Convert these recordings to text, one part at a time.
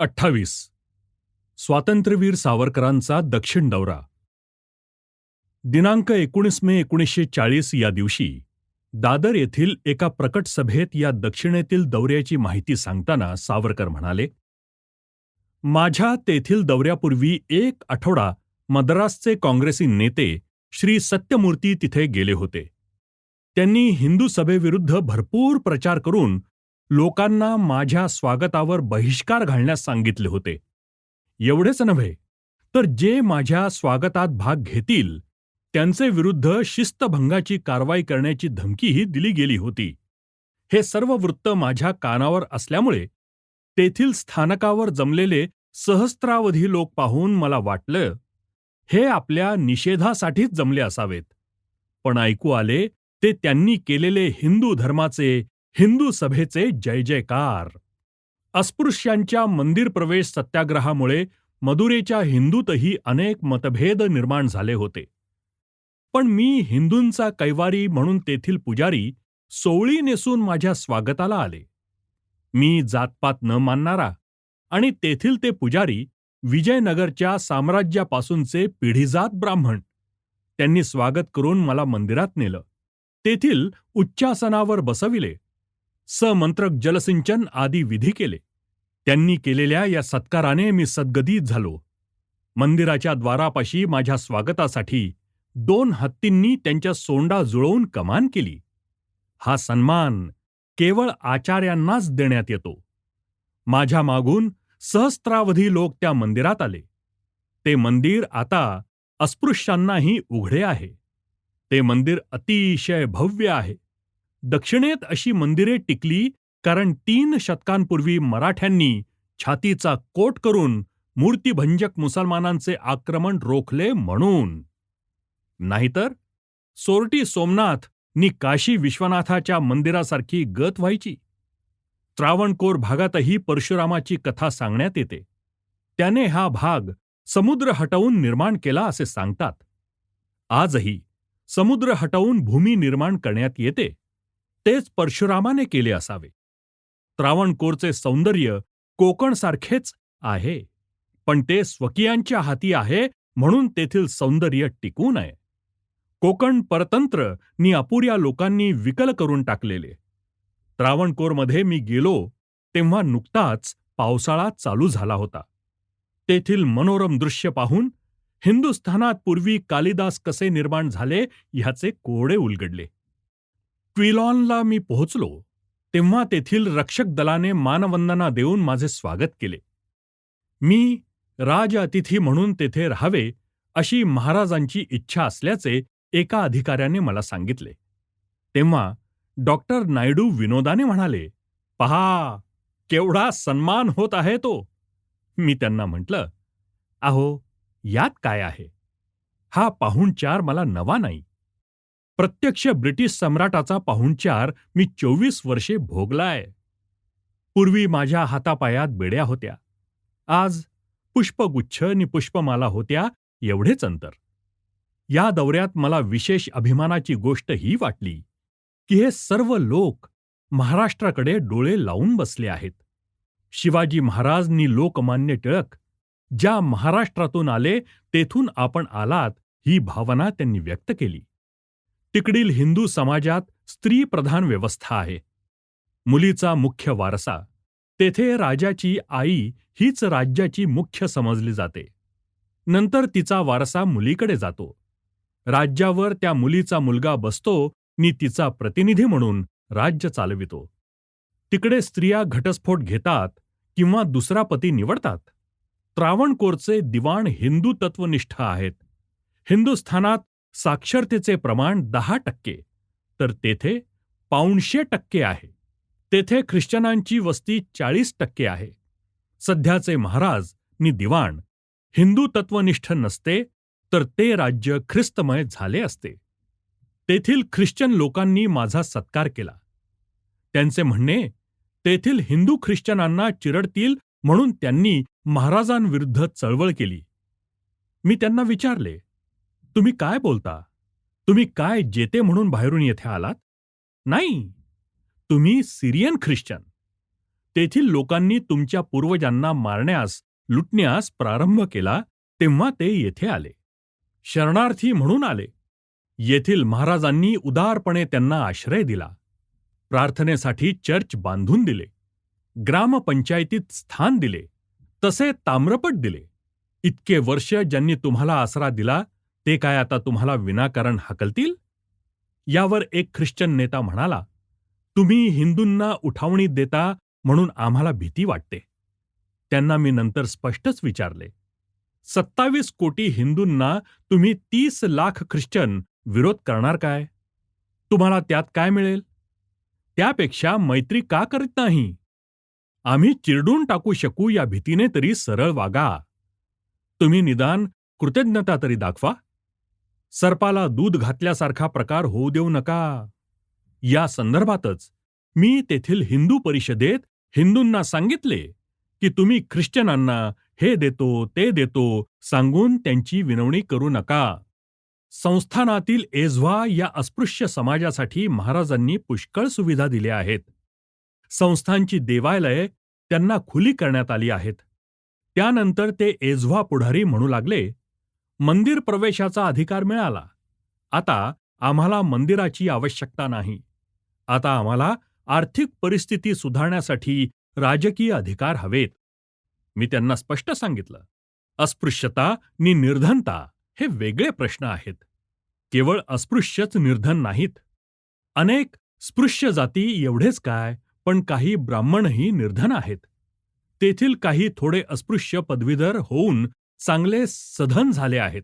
अठ्ठावीस. स्वातंत्र्यवीर सावरकरांचा दक्षिण दौरा. दिनांक एकोणीस मे एकोणीसशे चाळीस या दिवशी दादर येथील एका प्रकट सभेत या दक्षिणेतील दौऱ्याची माहिती सांगताना सावरकर म्हणाले माझ्या तेथील दौऱ्यापूर्वी एक आठवडा मद्रासचे काँग्रेसी नेते श्री सत्यमूर्ती तिथे गेले होते. त्यांनी हिंदू सभेविरुद्ध भरपूर प्रचार करून लोकांना माझ्या स्वागतावर बहिष्कार घालण्यास सांगितले होते. एवढेच नव्हे तर जे माझ्या स्वागतात भाग घेतील त्यांचे विरुद्ध शिस्तभंगाची कारवाई करण्याची धमकीही दिली गेली होती. हे सर्व वृत्त माझ्या कानावर असल्यामुळे तेथील स्थानकावर जमलेले सहस्त्रावधी लोक पाहून मला वाटलं हे आपल्या निषेधासाठीच जमले असावेत. पण ऐकू आले ते त्यांनी केलेले हिंदू धर्माचे हिंदू सभेचे जय जयकार. अस्पृश्यांच्या मंदिर प्रवेश सत्याग्रहामुळे मदुरेच्या हिंदूतही अनेक मतभेद निर्माण झाले होते. पण मी हिंदूंचा कैवारी म्हणून तेथील पुजारी सोवळी नेसून माझ्या स्वागताला आले. मी जातपात न मानणारा आणि तेथील ते पुजारी विजयनगरच्या साम्राज्यापासूनचे पिढीजात ब्राह्मण. त्यांनी स्वागत करून मला मंदिरात नेलं. तेथील उच्चासनावर बसविले. समंत्रक जलसिंचन आदी विधी केले. त्यांनी केलेल्या या सत्काराने मी सद्गदित झालो. मंदिराच्या द्वारापाशी माझ्या स्वागतासाठी दोन हत्तींनी त्यांच्या सोंडा जुळवून कमान केली. हा सन्मान केवळ आचार्यांनाच देण्यात येतो. माझ्या मागून सहस्त्रावधी लोक त्या मंदिरात आले. ते मंदिर आता अस्पृश्यांनाही उघडे आहे. ते मंदिर अतिशय भव्य आहे. दक्षिणेत अशी मंदिरे टिकली कारण तीन शतकांपूर्वी मराठ्यांनी छातीचा कोट करून मूर्तिभंजक मुसलमानांचे आक्रमण रोखले म्हणून. नाहीतर सोरटी सोमनाथ नि काशी विश्वनाथाच्या मंदिरासारखी गत व्हायची. त्रावणकोर भागातही परशुरामाची कथा सांगण्यात येते. त्याने हा भाग समुद्र हटवून निर्माण केला असे सांगतात. आजही समुद्र हटवून भूमी निर्माण करण्यात येते. तेच परशुरामाने केले असावे. त्रावणकोरचे सौंदर्य कोकणसारखेच आहे पण ते स्वकीयांच्या हाती आहे म्हणून तेथील सौंदर्य टिकू नये. कोकण परतंत्र नि अपुऱ्या लोकांनी विकल करून टाकलेले. त्रावणकोरमध्ये मी गेलो तेव्हा नुकताच पावसाळा चालू झाला होता. तेथील मनोरम दृश्य पाहून हिंदुस्थानात पूर्वी कालिदास कसे निर्माण झाले ह्याचे कोडे उलगडले. क्विलॉनला मी पोहोचलो तेव्हा तेथील रक्षक दलाने मानवंदना देऊन माझे स्वागत केले. मी राज अतिथी म्हणून तेथे राहावे अशी महाराजांची इच्छा असल्याचे एका अधिकाऱ्याने मला सांगितले. तेव्हा डॉक्टर नायडू विनोदाने म्हणाले पहा केवढा सन्मान होत आहे तो. मी त्यांना म्हटलं अहो यात काय आहे? हा पाहुणचार मला नवा नाही. प्रत्यक्ष ब्रिटिश सम्राटाचा पाहुणचार मी चोवीस वर्षे भोगलाय. पूर्वी माझ्या हातापायात बेड्या होत्या. आज पुष्पगुच्छ नि पुष्पमाला होत्या एवढेच अंतर. या दौऱ्यात मला विशेष अभिमानाची गोष्ट ही वाटली की हे सर्व लोक महाराष्ट्राकडे डोळे लावून बसले आहेत. शिवाजी महाराज नि लोकमान्य टिळक ज्या महाराष्ट्रातून आले तेथून आपण आलात ही भावना त्यांनी व्यक्त केली. तिकडील हिंदू समाजात स्त्री प्रधान व्यवस्था आहे. मुलीचा मुख्य वारसा. तेथे राजाची आई हीच राज्याची मुख्य समजली जाते. नंतर तिचा वारसा मुलीकडे जातो. राज्यावर त्या मुलीचा मुलगा बसतो नि तिचा प्रतिनिधी म्हणून राज्य चालवितो. तिकडे स्त्रिया घटस्फोट घेतात किंवा दुसरा पती निवडतात. त्रावणकोरचे दिवाण हिंदू तत्वनिष्ठ आहेत. हिंदुस्थानात साक्षरतेचे प्रमाण दहा टक्के तर तेथे पाऊणशे टक्के आहे. तेथे ख्रिश्चनांची वस्ती चाळीस टक्के आहे. सध्याचे महाराज नि दिवाण हिंदू तत्वनिष्ठ नसते तर ते राज्य ख्रिस्तमय झाले असते. तेथील ख्रिश्चन लोकांनी माझा सत्कार केला. त्यांचे म्हणणे तेथील हिंदू ख्रिश्चनांना चिरडतील म्हणून त्यांनी महाराजांविरुद्ध चळवळ केली. मी त्यांना विचारले तुम्ही काय बोलता? तुम्ही काय जेते म्हणून बाहेरून येथे आलात? नाही. तुम्ही सिरियन ख्रिश्चन. तेथील लोकांनी तुमच्या पूर्वजांना मारण्यास लुटण्यास प्रारंभ केला तेव्हा ते येथे आले. शरणार्थी म्हणून आले. येथील महाराजांनी उदारपणे त्यांना आश्रय दिला. प्रार्थनेसाठी चर्च बांधून दिले. ग्रामपंचायतीत स्थान दिले. तसे ताम्रपट दिले. इतके वर्ष ज्यांनी तुम्हाला आसरा दिला ते काय आता तुम्हाला विनाकारण हकलतील? यावर एक ख्रिश्चन नेता म्हणाला तुम्ही हिंदूंना उठावणी देता म्हणून आम्हाला भीती वाटते. त्यांना मी नंतर स्पष्टच विचारले सत्तावीस कोटी हिंदूंना तुम्ही तीस लाख ख्रिश्चन विरोध करणार काय? तुम्हाला त्यात काय मिळेल? त्यापेक्षा मैत्री का करीत नाही? आम्ही चिरडून टाकू शकू या भीतीने तरी सरळ वागा. तुम्ही निदान कृतज्ञता तरी दाखवा. सर्पाला दूध घातल्यासारखा प्रकार होऊ देऊ नका. या संदर्भातच मी तेथील हिंदू परिषदेत हिंदूंना सांगितले की तुम्ही ख्रिश्चनांना हे देतो ते देतो सांगून त्यांची विनवणी करू नका. संस्थानातील एझव्हा या अस्पृश्य समाजासाठी महाराजांनी पुष्कळ सुविधा दिल्या आहेत. संस्थांची देवालय त्यांना खुली करण्यात आली आहेत. त्यानंतर ते एझव्हा पुढारी म्हणू लागले मंदिर प्रवेशाचा अधिकार मिळाला. आता आम्हाला मंदिराची आवश्यकता नाही. आता आम्हाला आर्थिक परिस्थिती सुधारण्यासाठी राजकीय अधिकार हवेत. मी त्यांना स्पष्ट सांगितलं. अस्पृश्यता नि निर्धनता हे वेगळे प्रश्न आहेत. केवळ अस्पृश्यच निर्धन नाहीत. अनेक स्पृश्य जाती एवढेच काय पण काही ब्राह्मणही निर्धन आहेत. तेथील काही थोडे अस्पृश्य पदवीधर होऊन चांगले सधन झाले आहेत.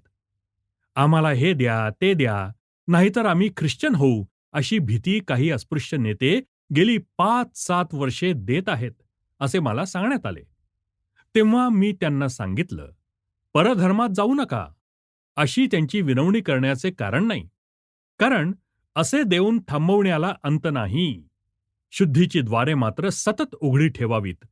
आम्हाला हे द्या ते द्या नाहीतर आम्ही ख्रिश्चन होऊ अशी भीती काही अस्पृश्य नेते गेली पाच सात वर्षे देत आहेत असे मला सांगण्यात आले. तेव्हा मी त्यांना सांगितलं परधर्मात जाऊ नका. अशी त्यांची विनवणी करण्याचे कारण नाही. कारण असे देऊन थांबवण्याला अंत नाही. शुद्धीची द्वारे मात्र सतत उघडी ठेवावीत.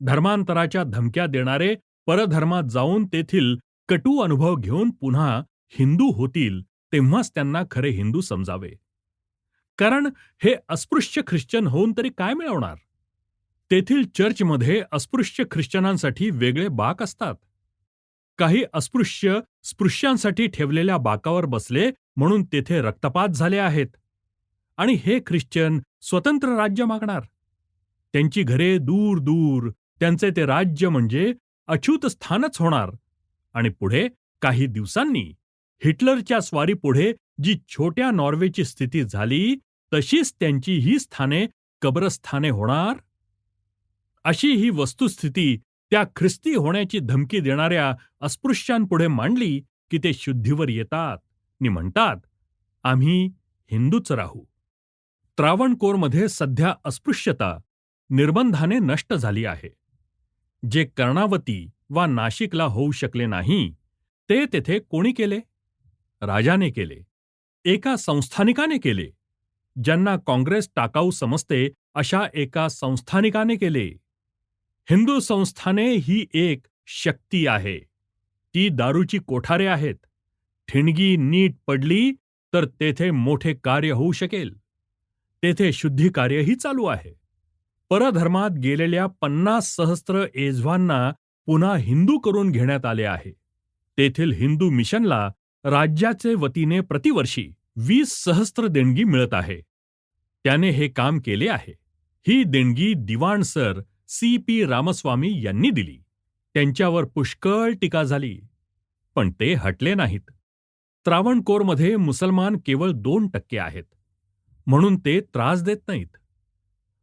धर्मांतराच्या धमक्या देणारे परधर्मात जाऊन तेथील कटू अनुभव घेऊन पुन्हा हिंदू होतील तेव्हाच त्यांना खरे हिंदू समजावे. कारण हे अस्पृश्य ख्रिश्चन होऊन तरी काय मिळवणार? तेथील चर्चमध्ये अस्पृश्य ख्रिश्चनांसाठी वेगळे बाक असतात. काही अस्पृश्य स्पृश्यांसाठी ठेवलेल्या बाकावर बसले म्हणून तेथे रक्तपात झाले आहेत. आणि हे ख्रिश्चन स्वतंत्र राज्य मागणार. त्यांची घरे दूर दूर त्यांचे ते राज्य म्हणजे अच्युत स्थानच होणार. आणि पुढे काही दिवसांनी हिटलरच्या स्वारीपुढे जी छोट्या नॉर्वेची स्थिती झाली तशीच त्यांची ही स्थाने कब्रस्थाने होणार? अशी ही वस्तुस्थिती त्या ख्रिस्ती होण्याची धमकी देणाऱ्या अस्पृश्यांपुढे मांडली की ते शुद्धीवर येतात. नि म्हणतात आम्ही हिंदूच राहू. त्रावणकोरमध्ये सध्या अस्पृश्यता निर्बंधाने नष्ट झाली आहे. जे कर्णावती वा नाशिकला होऊ शकले नाही ते तेथे कोणी केले? राजाने केले. एका संस्थानिकाने केले. ज्यांना काँग्रेस टाकाऊ समजते अशा एका संस्थानिकाने केले. हिंदू संस्थाने ही एक शक्ती आहे. ती दारूची कोठारे आहेत. ठिणगी नीट पडली तर तेथे मोठे कार्य होऊ शकेल. तेथे शुद्धी कार्यही चालू आहे. परधर्मात गेलेल्या पन्नास सहस्त्र एझवांना पुन्हा हिंदू करून घेण्यात आले आहे. तेथील हिंदू मिशनला राज्याचे वतीने प्रतिवर्षी वीस सहस्त्र देणगी मिळत आहे. त्याने हे काम केले आहे. ही देणगी दिवाण सर सी पी रामस्वामी यांनी दिली. त्यांच्यावर पुष्कळ टीका झाली. पण ते हटले नाहीत. त्रावणकोरमध्ये मुसलमान केवळ दोन टक्के आहेत. म्हणून ते त्रास देत नाहीत.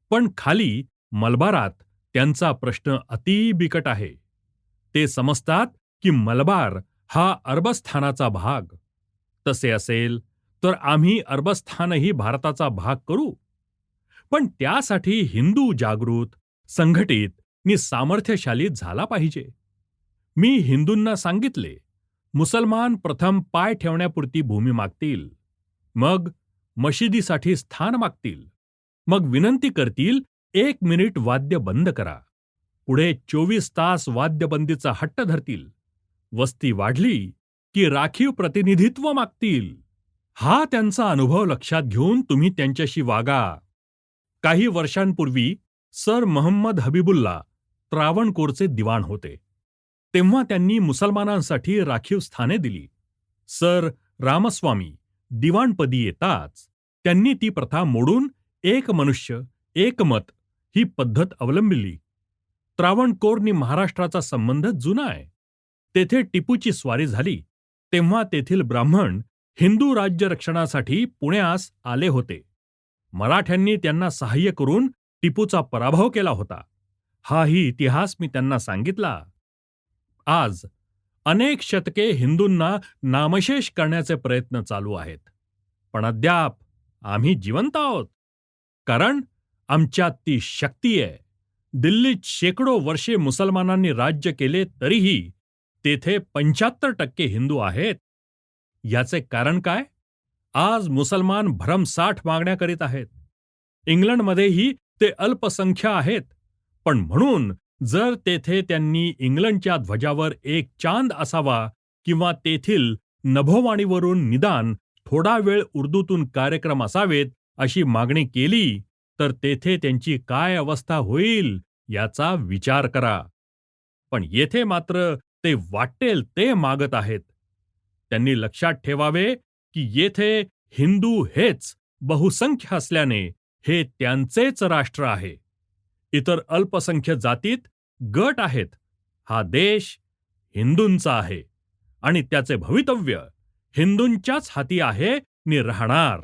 पण खाली मलबारात त्यांचा प्रश्न अति बिकट आहे. ते समजतात की मलबार हा अरबस्थानाचा भाग. तसे असेल तर आम्ही अरबस्थानही भारताचा भाग करू. पण त्यासाठी हिंदू जागृत संघटित नि सामर्थ्यशाली झाला पाहिजे. मी हिंदूंना सांगितले मुसलमान प्रथम पाय ठेवण्यापुरती भूमी मागतील. मग मशिदीसाठी स्थान मागतील. मग विनंती करतील एक मिनिट वाद्य बंद करा. पुढे चोवीस तास वाद्यबंदीचा हट्ट धरतील. वस्ती वाढली की राखीव प्रतिनिधित्व मागतील. हा त्यांचा अनुभव लक्षात घेऊन तुम्ही त्यांच्याशी वागा. काही वर्षांपूर्वी सर महम्मद हबीबुल्ला त्रावणकोरचे दिवाण होते. तेव्हा त्यांनी मुसलमानांसाठी राखीव स्थाने दिली. सर रामस्वामी दिवाणपदी येताच त्यांनी ती प्रथा मोडून एक मनुष्य एक मत ही पद्धत अवलंबिली. त्रावणकोरनी महाराष्ट्राचा संबंध जुना आहे. तेथे टिपूची स्वारी झाली. तेव्हा तेथील ब्राह्मण हिंदू राज्य रक्षणासाठी पुण्यास आले होते. मराठ्यांनी त्यांना सहाय्य करून टिपूचा पराभव केला होता. हाही इतिहास मी त्यांना सांगितला. आज अनेक शतके हिंदूंना नामशेष करण्याचे प्रयत्न चालू आहेत. पण अद्याप आम्ही जिवंत आहोत. कारण आमच्यात ती शक्ती आहे. दिल्लीत शेकडो वर्षे मुसलमानांनी राज्य केले तरीही तेथे पंच्याहत्तर टक्के हिंदू आहेत. याचे कारण काय? आज मुसलमान भरमसाठ मागण्या करीत आहेत. इंग्लंडमध्येही ते अल्पसंख्य आहेत. पण म्हणून जर तेथे त्यांनी इंग्लंडच्या ध्वजावर एक चांद असावा किंवा तेथील नभोवाणीवरून निदान थोडा वेळ उर्दूतून कार्यक्रम असावेत अशी मागणी केली तर तेथे त्यांची काय अवस्था होईल याचा विचार करा. पण येथे मात्र ते वाटेल ते मागत आहेत. त्यांनी लक्षात ठेवावे की येथे हिंदू हेच बहुसंख्य असल्याने हे त्यांचेच राष्ट्र आहे. इतर अल्पसंख्य जातीत गट आहेत. हा देश हिंदूंचा आहे आणि त्याचे भवितव्य हिंदूंच्याच हाती आहे नि राहणार.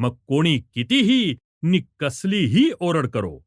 मग कोणी कितीही नि कसलीही ओरड करो.